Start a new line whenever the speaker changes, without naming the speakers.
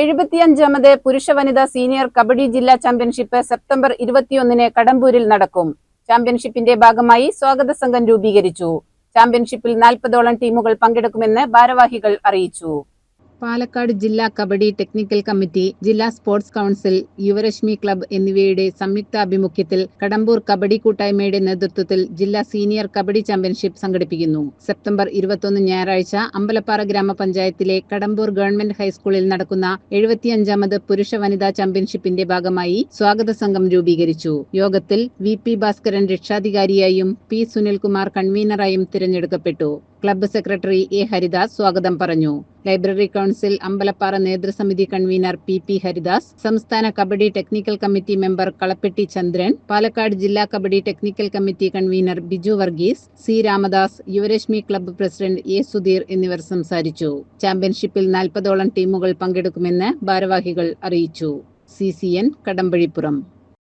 എഴുപത്തിയഞ്ചാമത് പുരുഷ വനിതാ സീനിയർ കബഡി ജില്ലാ ചാമ്പ്യൻഷിപ്പ് സെപ്റ്റംബർ ഇരുപത്തിയൊന്നിന് കടമ്പൂരിൽ നടക്കും. ചാമ്പ്യൻഷിപ്പിന്റെ ഭാഗമായി സ്വാഗത സംഘം രൂപീകരിച്ചു. ചാമ്പ്യൻഷിപ്പിൽ നാൽപ്പതോളം ടീമുകൾ പങ്കെടുക്കുമെന്ന് ഭാരവാഹികൾ അറിയിച്ചു. പാലക്കാട് ജില്ലാ കബഡി ടെക്നിക്കൽ കമ്മിറ്റി ജില്ലാ സ്പോർട്സ് കൗൺസിൽ യുവരശ്മി ക്ലബ്ബ് എന്നിവയുടെ സംയുക്താഭിമുഖ്യത്തിൽ കടമ്പൂർ കബഡി കൂട്ടായ്മയുടെ നേതൃത്വത്തിൽ ജില്ലാ സീനിയർ കബഡി ചാമ്പ്യൻഷിപ്പ് സംഘടിപ്പിക്കുന്നു. സെപ്റ്റംബർ ഇരുപത്തൊന്ന് ഞായറാഴ്ച അമ്പലപ്പാറ ഗ്രാമപഞ്ചായത്തിലെ കടമ്പൂർ ഗവൺമെന്റ് ഹൈസ്കൂളിൽ നടക്കുന്ന എഴുപത്തിയഞ്ചാമത് പുരുഷ വനിതാ ചാമ്പ്യൻഷിപ്പിന്റെ ഭാഗമായി സ്വാഗത സംഘം രൂപീകരിച്ചു. യോഗത്തിൽ വി പി ഭാസ്കരൻ രക്ഷാധികാരിയായും പി സുനിൽകുമാർ കൺവീനറായും തിരഞ്ഞെടുക്കപ്പെട്ടു. ക്ലബ്ബ് സെക്രട്ടറി എ ഹരിദാസ് സ്വാഗതം പറഞ്ഞു. ലൈബ്രറി കൗൺസിൽ അമ്പലപ്പാറ നേതൃസമിതി കൺവീനർ പി പി ഹരിദാസ് സംസ്ഥാന kabaddi technical committee member Kalappetti Chandran Palakkad ജില്ലാ kabaddi technical committee convener Biju Varghese C Ramadas Yuvarashmi club president A Sudheer എന്നിവർ സംസാരിച്ചു. ചാമ്പ്യൻഷിപ്പിൽ നാൽപ്പതോളം ടീമുകൾ പങ്കെടുക്കുമെന്ന് ഭാരവാഹികൾ അറിയിച്ചു. C C N Kadambazhipuram.